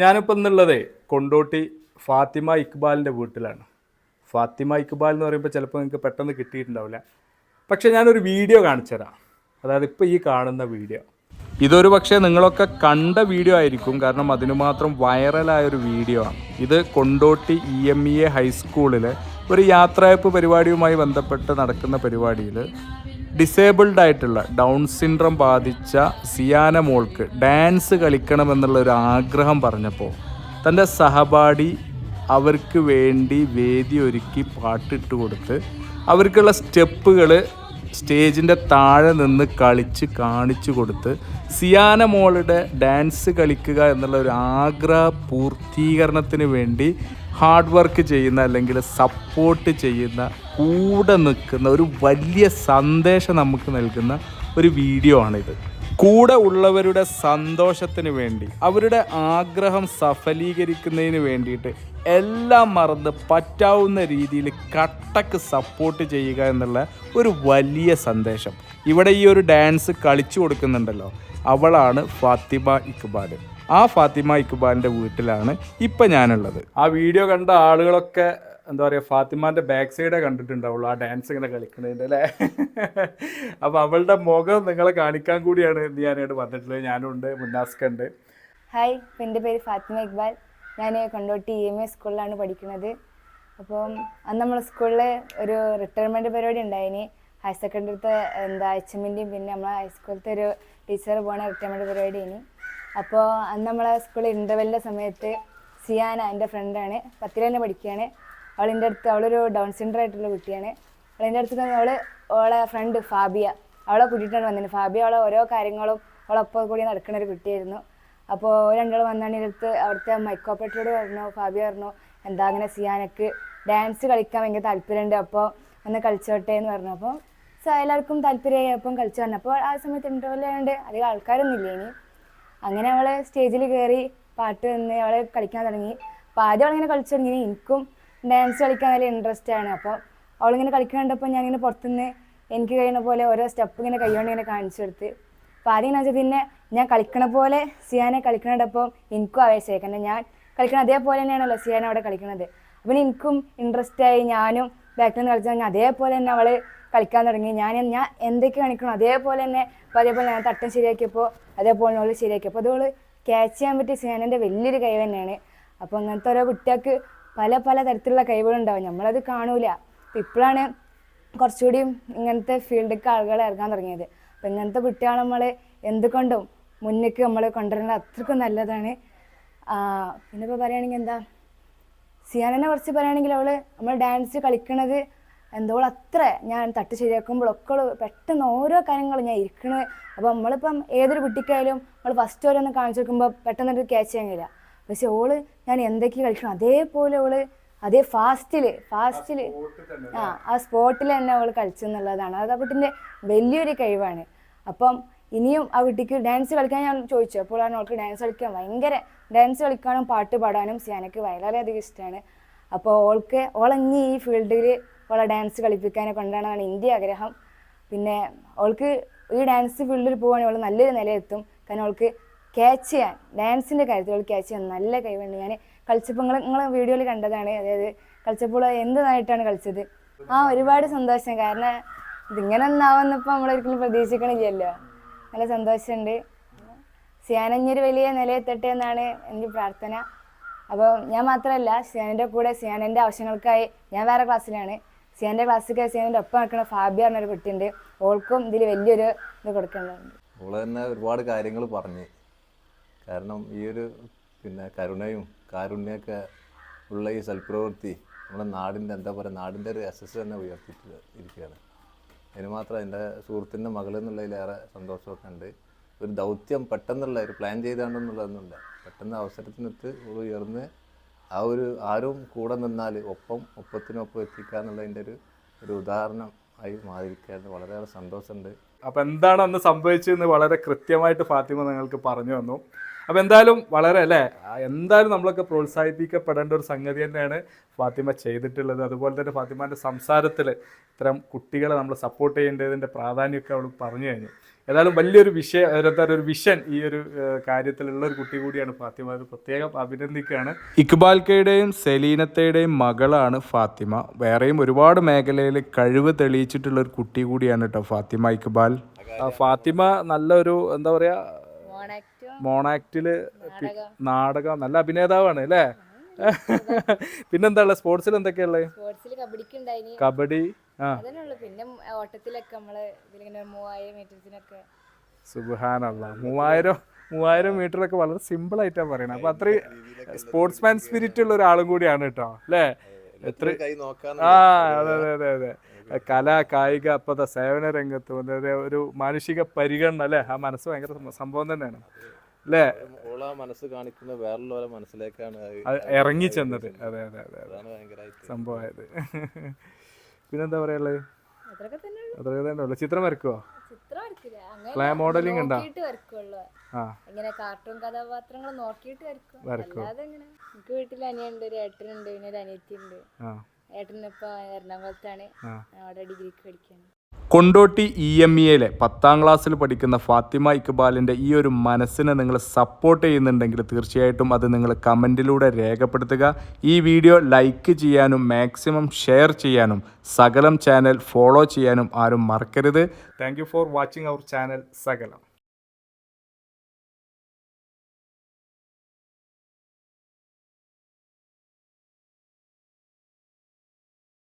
ഞാനിപ്പോൾ എന്നുള്ളത് കൊണ്ടോട്ടി ഫാത്തിമ ഇക്ബാലിന്റെ വീട്ടിലാണ്. ഫാത്തിമ ഇക്ബാൽ എന്ന് പറയുമ്പോൾ ചിലപ്പോൾ നിങ്ങൾക്ക് പെട്ടെന്ന് കിട്ടിയിട്ടുണ്ടാവില്ല. പക്ഷേ ഞാനൊരു വീഡിയോ കാണിച്ചു തരാം അതായത് ഇപ്പോൾ ഈ കാണുന്ന വീഡിയോ. ഇതൊരു പക്ഷേ നിങ്ങളൊക്കെ കണ്ട വീഡിയോ ആയിരിക്കും. കാരണം അതിനു മാത്രം വൈറലായൊരു വീഡിയോ ആണ്. ഇത് Kondotty E M E A ഹൈസ്കൂളിൽ ഒരു യാത്രയപ്പ് പരിപാടിയുമായി ബന്ധപ്പെട്ട് നടക്കുന്ന പരിപാടിയിൽ ഡിസേബിൾഡ് ആയിട്ടുള്ള ഡൗൺ സിൻഡ്രം ബാധിച്ച സിയാന മോൾക്ക് ഡാൻസ് കളിക്കണമെന്നുള്ള ഒരു ആഗ്രഹം പറഞ്ഞപ്പോൾ തന്റെ സഹപാഠി അവർക്ക് വേണ്ടി വേദി ഒരുക്കി പാട്ടിട്ട് കൊടുത്ത് അവർക്കുള്ള സ്റ്റെപ്പുകൾ സ്റ്റേജിന്റെ താഴെ നിന്ന് കളിച്ച് കാണിച്ചു കൊടുത്ത് സിയാന മോളുടെ ഡാൻസ് കളിക്കുക എന്നുള്ള ഒരു ആഗ്രഹ പൂർത്തീകരണത്തിന് വേണ്ടി ഹാർഡ് വർക്ക് ചെയ്യുന്ന അല്ലെങ്കിൽ സപ്പോർട്ട് ചെയ്യുന്ന കൂടെ നിൽക്കുന്ന ഒരു വലിയ സന്ദേശം നമുക്ക് നൽകുന്ന ഒരു വീഡിയോ ആണിത്. കൂടെ ഉള്ളവരുടെ സന്തോഷത്തിന് വേണ്ടി അവരുടെ ആഗ്രഹം സഫലീകരിക്കുന്നതിന് വേണ്ടിയിട്ട് എല്ലാം മറന്ന് പറ്റാവുന്ന രീതിയിൽ കട്ടക്ക് സപ്പോർട്ട് ചെയ്യുക എന്നുള്ള ഒരു വലിയ സന്ദേശം. ഇവിടെ ഈ ഒരു ഡാൻസ് കളിച്ചു കൊടുക്കുന്നുണ്ടല്ലോ. അവളാണ് ഫാത്തിമ ഇക്ബാൽ ആ ഫാത്തിമ ഇക്ബാലിന്റെ വീട്ടിലാണ് ഇപ്പം ഞാനുള്ളത്. ആ വീഡിയോ കണ്ട ആളുകളൊക്കെ എന്താ പറയുക ഫാത്തിമാന്റെ ബാക്ക് സൈഡേ കണ്ടിട്ടുണ്ടാവുള്ളൂ ആ ഡാൻസ് ഇങ്ങനെ കളിക്കുന്നതിന്റെ അല്ലേ? അപ്പോൾ അവളുടെ മുഖം നിങ്ങളെ കാണിക്കാൻ കൂടിയാണ് ഞാനായിട്ട് വന്നിട്ടുള്ളത്. ഞാനുണ്ട് മുന്നാസ്കുണ്ട് ഹായ് എന്റെ പേര് ഫാത്തിമ ഇക്ബാൽ. ഞാൻ കൊണ്ടോട്ടി ഇ എം എ സ്കൂളിലാണ് പഠിക്കുന്നത്. അപ്പം അന്ന് നമ്മളെ സ്കൂളിൽ ഒരു റിട്ടയർമെന്റ് പരിപാടി ഉണ്ടായിന്. ഹയർ സെക്കൻഡറിത്തെ എന്താ എച്ച് എമ്മിന്റെയും പിന്നെ നമ്മളെ ഹൈസ്കൂളിലത്തെ ഒരു ടീച്ചർ പോണ റിട്ടയർമെന്റ് പരിപാടി ഇനി അപ്പോൾ അന്ന് നമ്മളെ സ്കൂളിൽ ഇന്റർവെല്ലിന്റെ സമയത്ത് സിയാന എന്റെ ഫ്രണ്ടാണ് പത്തിൽ തന്നെ പഠിക്കുകയാണ്. അവളിന്റെ അടുത്ത് അവളൊരു ഡൗൺ സിൻഡർ ആയിട്ടുള്ള കുട്ടിയാണ്. അവളിന്റെ അടുത്ത് അവൾ അവളെ ഫ്രണ്ട് ഫാബിയ അവളെ കൂട്ടിയിട്ടാണ് വന്നത് ഫാബിയ അവളെ ഓരോ കാര്യങ്ങളും അവളൊപ്പം കൂടി നടക്കുന്ന ഒരു കുട്ടിയായിരുന്നു. അപ്പോൾ രണ്ടാൾ വന്നാണ് അടുത്ത് അവിടുത്തെ മൈക്ക് ഓപ്പറേറ്ററോട് പറഞ്ഞു ഫാബിയ പറഞ്ഞു എന്താ അങ്ങനെ സിയാനക്ക് ഡാൻസ് കളിക്കാൻ ഭയങ്കര താല്പര്യമുണ്ട്. അപ്പോൾ ഒന്ന് കളിച്ചോട്ടെ എന്ന് പറഞ്ഞു. അപ്പോൾ എല്ലാവർക്കും താല്പര്യമായി അപ്പം കളിച്ചു പറഞ്ഞു അപ്പോൾ ആ സമയത്ത് ഇന്റർവെൽ ആയതുകൊണ്ട് അധികം ആൾക്കാരൊന്നും ഇല്ല ഇനി അങ്ങനെ അവൾ സ്റ്റേജിൽ കയറി പാട്ട് നിന്ന് അവൾ കളിക്കാൻ തുടങ്ങി. അപ്പോൾ ആദ്യം അവളിങ്ങനെ കളിച്ചു തുടങ്ങി. എനിക്കും ഡാൻസ് കളിക്കാൻ നല്ല ഇൻട്രസ്റ്റ് ആണ്. അപ്പോൾ അവളിങ്ങനെ കളിക്കാൻ ഞാൻ ഇങ്ങനെ പുറത്തുനിന്ന് എനിക്ക് കഴിയുന്ന പോലെ ഓരോ സ്റ്റെപ്പ് ഇങ്ങനെ കൈകൊണ്ട് ഇങ്ങനെ കാണിച്ചു കൊടുത്ത്. അപ്പോൾ ആദ്യം എന്ന് വെച്ചാൽ പിന്നെ ഞാൻ കളിക്കണ പോലെ സിയാനെ കളിക്കണപ്പോൾ എനിക്കും ആവേശമായി. കാരണം ഞാൻ കളിക്കണ അതേപോലെ തന്നെയാണല്ലോ സിയാൻ അവിടെ കളിക്കണത്. അപ്പം എനിക്കും ഇൻട്രസ്റ്റ് ആയി ഞാനും ബാക്കിൽ നിന്ന് അതേപോലെ തന്നെ അവൾ കളിക്കാൻ തുടങ്ങി. ഞാൻ ഞാൻ എന്തൊക്കെ കാണിക്കണം അതേപോലെ തന്നെ അതേപോലെ ഞാൻ തട്ടം ശരിയാക്കിയപ്പോൾ അതേപോലെ അവൾ ശരിയാക്കിയപ്പോൾ അത് ക്യാച്ച് ചെയ്യാൻ പറ്റിയ സിയാനന്റെ വലിയൊരു കഴിവ് തന്നെയാണ്. അപ്പോൾ അങ്ങനത്തെ ഓരോ കുട്ടികൾക്ക് പല പല തരത്തിലുള്ള കഴിവുകളുണ്ടാവും നമ്മളത് കാണൂല. അപ്പം ഇപ്പോഴാണ് കുറച്ചുകൂടി ഇങ്ങനത്തെ ഫീൽഡിലേക്ക് ആളുകൾ ഇറങ്ങാൻ തുടങ്ങിയത്. അപ്പം ഇങ്ങനത്തെ കുട്ടികൾ നമ്മൾ എന്തുകൊണ്ടും മുന്നേക്ക് നമ്മൾ കൊണ്ടുവരേണ്ടത് അത്രക്കും നല്ലതാണ്. പിന്നെ ഇപ്പോൾ പറയുകയാണെങ്കിൽ എന്താ? സിയാനെ കുറിച്ച് പറയുകയാണെങ്കിൽ അവൾ നമ്മൾ ഡാൻസ് കളിക്കണത് എന്തോ അത്ര ഞാൻ തട്ട് ശരിയാക്കുമ്പോഴൊക്കെ പെട്ടെന്ന് ഓരോ കാര്യങ്ങൾ ഞാൻ ഇരിക്കണത് അപ്പോൾ നമ്മളിപ്പം ഏതൊരു കുട്ടിക്കായാലും നമ്മൾ ഫസ്റ്റ് ഓരോന്ന് കാണിച്ചു പെട്ടെന്ന് ക്യാച്ച് ചെയ്യാൻ കഴിയില്ല. പക്ഷെ ഓൾ ഞാൻ എന്തൊക്കെ കളിക്കണം അതേപോലെ ഓൾ അതേ ഫാസ്റ്റിൽ ഫാസ്റ്റിൽ ആ ആ സ്പോട്ടിൽ തന്നെ അവൾ കളിച്ചു എന്നുള്ളതാണ്. അത് ആ കുട്ടിന്റെ വലിയൊരു കഴിവാണ്. അപ്പം ഇനിയും ആ കുട്ടിക്ക് ഡാൻസ് കളിക്കാൻ ഞാൻ ചോദിച്ചു. അപ്പോഴാണ് അവൾക്ക് ഡാൻസ് കളിക്കാൻ ഭയങ്കര ഡാൻസ് കളിക്കാനും പാട്ട് പാടാനും സിയാനക്ക് വളരെയധികം ഇഷ്ടമാണ് അപ്പോൾ ഓൾക്ക് ഓളഞ്ഞി ഈ ഫീൽഡിൽ ഓളെ ഡാൻസ് കളിപ്പിക്കാനെ കൊണ്ടാണെന്നാണ് എന്റെ ആഗ്രഹം. പിന്നെ അവൾക്ക് ഈ ഡാൻസ് ഫീൽഡിൽ പോവുകയാണെങ്കിൽ അവൾ നല്ലൊരു നിലയെത്തും. കാരണം അവൾക്ക് ക്യാച്ച് ചെയ്യാൻ ഡാൻസിന്റെ കാര്യത്തിൽ അവൾ ക്യാച്ച് ചെയ്യാൻ നല്ല കഴിവുണ്ട്. ഞാൻ കളിച്ചപ്പോൾ നിങ്ങൾ വീഡിയോയിൽ കണ്ടതാണ്. അതായത് കളിച്ചപ്പോൾ എന്ത് നന്നായിട്ടാണ് കളിച്ചത്? ആ ഒരുപാട് സന്തോഷം. കാരണം ഇതിങ്ങനെ ഒന്നാവുന്നപ്പോൾ നമ്മളൊരിക്കലും പ്രതീക്ഷിക്കണില്ലല്ലോ. നല്ല സന്തോഷമുണ്ട്. സിയാനഞ്ഞൊരു വലിയ നിലയെത്തട്ടെ എന്നാണ് എന്റെ പ്രാർത്ഥന. അപ്പോൾ ഞാൻ മാത്രമല്ല സിയാനന്റെ കൂടെ സിയാനന്റെ ആവശ്യങ്ങൾക്കായി ഞാൻ വേറെ ക്ലാസ്സിലാണ് സിയാന്റെ ക്ലാസ്സിലേക്ക് സിയാന്റെ ഒപ്പം നിൽക്കുന്ന ഫാബിയ പറഞ്ഞൊരു കുട്ടിയുണ്ട്. ഓൾക്കും ഇതിൽ വലിയൊരു ഇത് കൊടുക്കുന്നുണ്ട്. ഓൾ തന്നെ ഒരുപാട് കാര്യങ്ങൾ പറഞ്ഞ്. കാരണം ഈ ഒരു പിന്നെ കരുണയും കാരുണ്യമൊക്കെ ഉള്ള ഈ സൽപ്രവൃത്തി നമ്മുടെ നാടിന്റെ എന്താ പറയുക നാടിന്റെ ഒരു യശസ് തന്നെ ഉയർത്തിയിട്ട് ഇരിക്കുകയാണ്. അതിന് മാത്രം എന്റെ സുഹൃത്തിന്റെ മകൾ എന്നുള്ളതിലേറെ സന്തോഷമൊക്കെ ഉണ്ട്. ഒരു ദൗത്യം പെട്ടെന്നുള്ള ഒരു പ്ലാൻ ചെയ്താണ്ടെന്നുള്ളതൊന്നുമില്ല. പെട്ടെന്ന് അവസരത്തിനൊത്ത് ഉയർന്ന് ആ ഒരു ആരും കൂടെ നിന്നാൽ ഒപ്പം ഒപ്പത്തിനൊപ്പം എത്തിക്കുക എന്നുള്ളതിന്റെ ഒരു ഒരു ഉദാഹരണം ആയി മാറിയിരിക്കുകയാണ്. വളരെയേറെ സന്തോഷമുണ്ട്. അപ്പം എന്താണ് അന്ന് സംഭവിച്ചതെന്ന് വളരെ കൃത്യമായിട്ട് ഫാത്തിമ നിങ്ങൾക്ക് പറഞ്ഞു തന്നു. അപ്പം എന്തായാലും വളരെ അല്ലേ? എന്തായാലും നമ്മളൊക്കെ പ്രോത്സാഹിപ്പിക്കപ്പെടേണ്ട ഒരു സംഗതി തന്നെയാണ് ഫാത്തിമ ചെയ്തിട്ടുള്ളത്. അതുപോലെ തന്നെ ഫാത്തിമാന്റെ സംസാരത്തിൽ ഇത്തരം കുട്ടികളെ നമ്മൾ സപ്പോർട്ട് ചെയ്യേണ്ടതിന്റെ പ്രാധാന്യമൊക്കെ അവൾ പറഞ്ഞു കഴിഞ്ഞു. ഏതായാലും വലിയൊരു വിഷയം എന്താ ഒരു വിഷൻ ഈ ഒരു കാര്യത്തിലുള്ള ഒരു കുട്ടി കൂടിയാണ് ഫാത്തിമ. അത് പ്രത്യേകം അഭിനന്ദിക്കുകയാണ്. ഇക്ബാൽക്കയുടെയും സെലീനത്തയുടെയും മകളാണ് ഫാത്തിമ. വേറെയും ഒരുപാട് മേഖലയിൽ കഴിവ് തെളിയിച്ചിട്ടുള്ള ഒരു കുട്ടി കൂടിയാണ് കേട്ടോ ഫാത്തിമ ഇക്ബാൽ. ഫാത്തിമ നല്ലൊരു എന്താ പറയാ മോണാക്റ്റും മോണാക്റ്റിൽ നാടകം. നല്ല അഭിനേതാവാണ് അല്ലേ? പിന്നെന്താ ഉള്ളത്? സ്പോർട്സിൽ എന്തൊക്കെയാ ഉള്ളത്? കബഡി പിന്നെ ഓട്ടത്തിലൊക്കെ നമ്മൾ മൂവായിരം മീറ്റേഴ്സിനൊക്കെ സുബാനല്ല മൂവായിരം മൂവായിരം മീറ്റർ ഒക്കെ വളരെ സിമ്പിൾ ആയിട്ടാണ് പറയുന്നത് അപ്പൊ അത്രയും സ്പോർട്സ്മാൻ സ്പിരിറ്റ് ഉള്ള ഒരാളും കൂടിയാണ് കേട്ടോ അല്ലേ? എത്ര ആ അതെ അതെ അതെ അതെ. കല കായിക അപ്പത്തെ സേവന രംഗത്തും അതായത് ഒരു മാനുഷിക പരിഗണന അല്ലേ? ആ മനസ്സ് ഭയങ്കര സംഭവം തന്നെയാണ്. അല്ലേ ഓളാ മനസ്സ് കാണിക്കുന്ന വേറെ മനസ്സിലേക്കാണ് ഇറങ്ങി ചെന്നത്. അതെ അതെ അതെ അതെ. സംഭവമായത്. പിന്നെന്താ പറയാനുള്ളത് അത്രയൊക്കെ തന്നെ ഉള്ളു. ചിത്രം വരക്കുവോ? ചിത്രം മോഡലിംഗ് ഉണ്ടോ? ഇങ്ങനെ കാർട്ടൂൺ കഥാപാത്രങ്ങൾ നോക്കിയിട്ട് വരക്കും. അല്ലാതെ ഇങ്ങനെ എനിക്ക് വീട്ടിൽ അനിയുണ്ട് ഒരു ഏട്ടനുണ്ട് പിന്നെ ഒരു അനിയത്തി ഉണ്ട് ആ. ഏട്ടനിപ്പോ എറണാകുളത്താണ്. ആ. അവിടെ ഡിഗ്രിക്ക് പഠിക്കാണ്. കൊണ്ടോട്ടി ഇ എം ഇയിലെ പത്താം ക്ലാസ്സിൽ പഠിക്കുന്ന ഫാത്തിമ ഇക്ബാലിന്റെ ഈ ഒരു മനസ്സിനെ നിങ്ങൾ സപ്പോർട്ട് ചെയ്യുന്നുണ്ടെങ്കിൽ തീർച്ചയായിട്ടും അത് നിങ്ങൾ കമന്റിലൂടെ രേഖപ്പെടുത്തുക. ഈ വീഡിയോ ലൈക്ക് ചെയ്യാനും മാക്സിമം ഷെയർ ചെയ്യാനും സകലം ചാനൽ ഫോളോ ചെയ്യാനും ആരും മറക്കരുത്. Thank for watching our channel Sakalam.